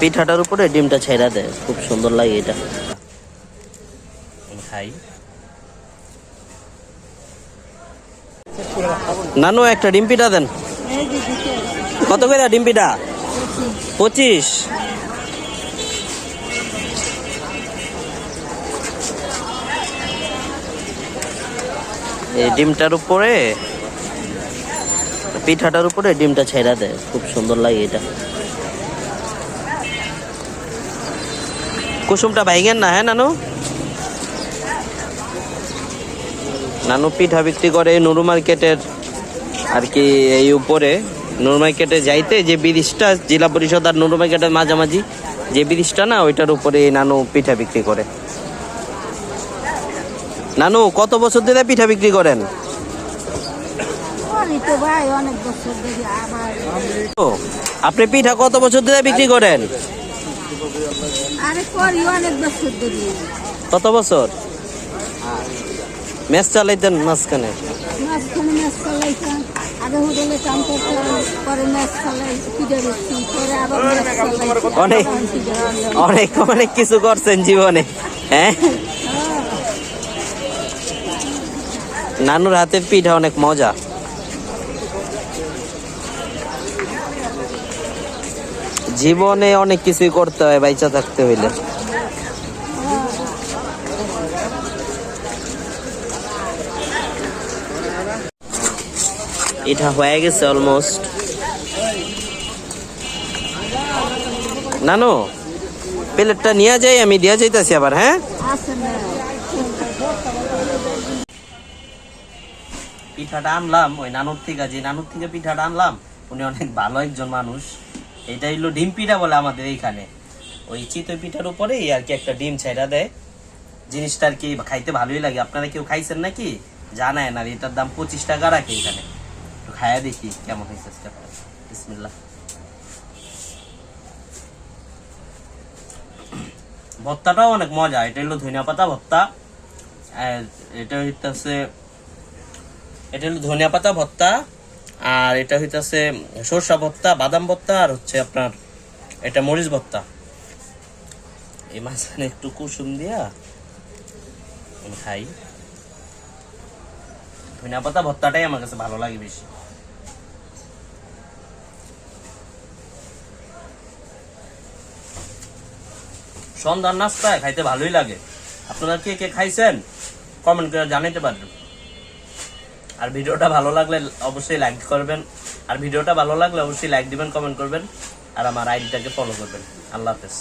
পিঠাটার উপরে ডিমটা ছেড়া দেয় খুব সুন্দর লাগে এটা। খাই। নানু একটা ডিম পিঠা দেন। কত করে ডিম পিঠা? পঁচিশ। এই ডিমটার উপরে পিঠাটার উপরে ডিমটা ছেড়া দেয় খুব সুন্দর লাগে এটা। কুসুমটা ভাইগেন না হ্যাঁ নানু? নানু পিঠা বিক্রি করে নুরু মার্কেটের আর কি এই উপরে। নুরু মার্কেটে যাইতে যে ব্রিজটা জেলা পরিষদ আর নুরু মার্কেটের মাঝামাঝি যে ব্রিজটা না ওইটার উপরে নানু পিঠা বিক্রি করে। নানু কত বছর ধরে পিঠা বিক্রি করেন? আপনি পিঠা কত বছর ধরে বিক্রি করেন? কত বছর? মেস চালাইতেন মাঝখানে? ম্যাচ ম্যাচ ম্যাচ অনেক অনেক অনেক কিছু করছেন জীবনে হ্যাঁ? নানুর হাতের পিঠা অনেক মজা। জীবনে অনেক কিছুই করতে হয়, বাইচা থাকতে হইলে। এটা হয়ে গেছে অলমোস্ট নানু, প্লেটটা নিয়ে যাই, আমি দিয়া যাইতাছি আবার হ্যাঁ? পিঠাটা আনলাম, ওই নানুর থেকে, যে নানুর থেকে পিঠাটা আনলাম, উনি অনেক ভালো একজন মানুষ। এটা হইল ডিম পিঠা বলে আমাদের এইখানে। ওই চিতই পিঠার উপরে আর কি একটা ডিম ছেড়া দেয়। জিনিসটা আর কি খাইতে ভালোই লাগে। আপনারা কেউ খাইছেন নাকি? জানায় না এটার দাম পঁচিশ টাকা রাখে এখানে। একটু খায়া দেখি কেমন হয়েছে আজকে। বিসমিল্লাহ। ভর্তাটাও অনেক মজা। এটা হলো ধনিয়া পাতা আর এটা হইতেছে এটা হলো ধনিয়া পাতা ভর্তা। আর এটা হইতাছে সরষা ভর্তা বাদাম ভর্তা আর হচ্ছে আপনার এটা মরিচ ভর্তা এই মাঝখানে একটু কুসুম দিয়া খাই। ধনিয়া পাতা ভর্তাটাই আমার কাছে ভালো লাগে বেশি। সন্ধ্যার নাস্তায় খাইতে ভালোই লাগে। আপনারা কে কে খাইছেন? কমেন্ট করে জানাইতে পারবেন আর ভিডিওটা ভালো লাগলে অবশ্যই লাইক করবেন। আর ভিডিওটা ভালো লাগলে অবশ্যই লাইক দিবেন কমেন্ট করবেন। আর আমার আইডিটাকে ফলো করবেন। আল্লাহ হাফেজ।